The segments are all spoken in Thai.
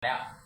怎么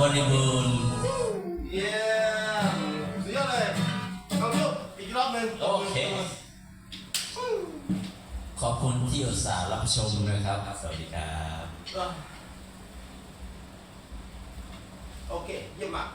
บรินี้บุดขอบคุณที่อุตส่าห์รับชมนะครับ สวัสดีครับ โอเค เยี่ยมมาก